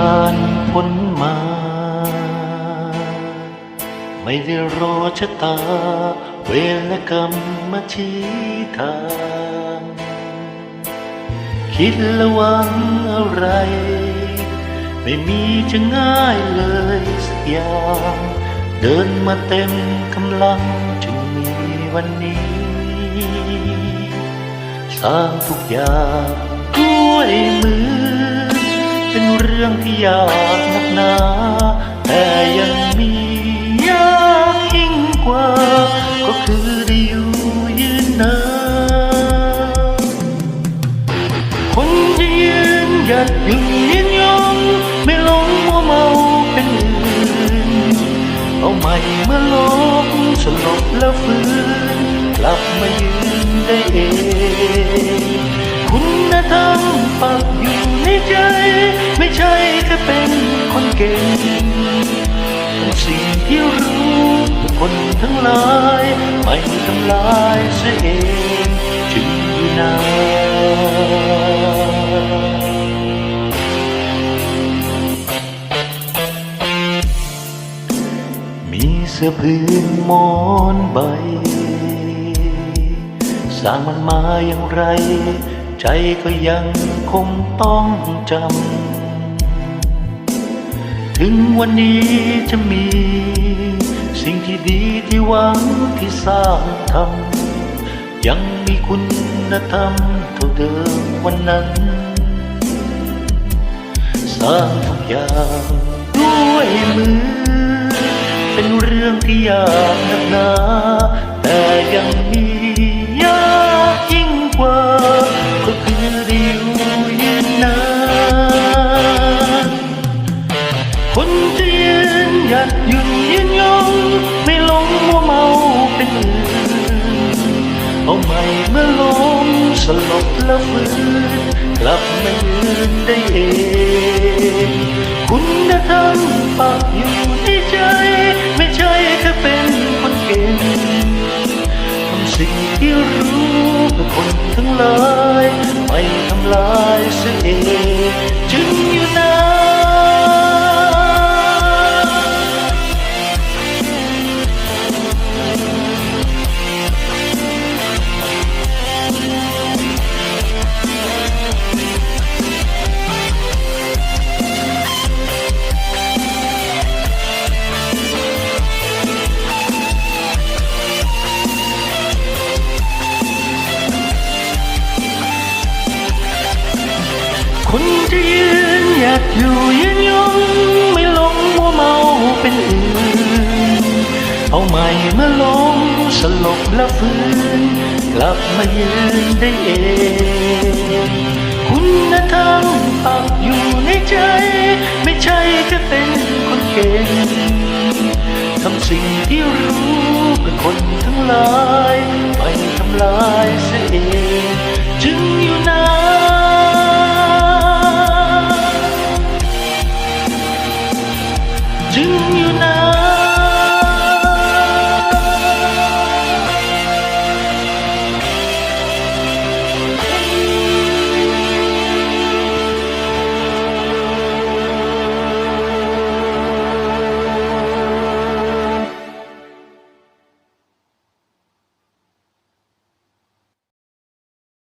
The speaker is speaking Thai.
ผ่านพ้นมา ไม่ได้รอชะตา เวลกรรมมาชี้ทาง คิดละวังอะไร ไม่มีจะง่ายเลยสักอย่าง เดินมาเต็มกำลังจึงมีวันนี้ สร้างทุกอย่างด้วยมือ เป็นเรื่องที่ยากนักหนา แต่ยังมียากยิ่งกว่า ก็คือได้อยู่ยืนนานคนจะยืนหยัดยู่ยืนยงไม่หลงมัวเมาเป็นอื่นเอาใหม่เมื่อลบสลบแล้วฟื้นกลับมายืนได้เอง คุณธรรมปักอยู่ ใจ ไม่ใช่แค่เป็นคนเก่งเป็นสิ่งที่รู้คนทั้งหลายไม่ทำลายเสียเองจึงอยู่นานมีเสื้อพื้นมอนใบ สร้างมันมาอย่างไร ใจก็ยังคงต้องจำ ถึงวันนี้จะมี สิ่งที่ดีที่หวังที่สร้างทำยังมีคุณธรรมเท่าเดิมวันนั้น สร้างทุกอย่างด้วยมือ เป็นเรื่องที่ยากนักหนาแต่ยังมี จะยืนหยัดยู่ยืนยงไม่หลงมัวเมาเป็นอื่นเอาใหม่เมื่อล้มสลบแล้วฟื้นกลับมายืนได้เองคุณธรรมปักอยู่ในใจ ไม่ใช่แค่เป็นคนเก่งทำสิ่งที่รู้เพื่อคนทั้งหลายไม่ทำลาย จะยืนหยัดอยู่ยืนยงไม่ลงมัวเมาเป็นอื่น เอาใหม่เมื่อล้มสลบแล้วฟื้น กลับมายืนได้เอง คุณธรรมปักอยู่ในใจ ไม่ใช่แค่เป็นคนเก่งทำสิ่งที่รู้เพื่อคนทั้งหลาย Do you know?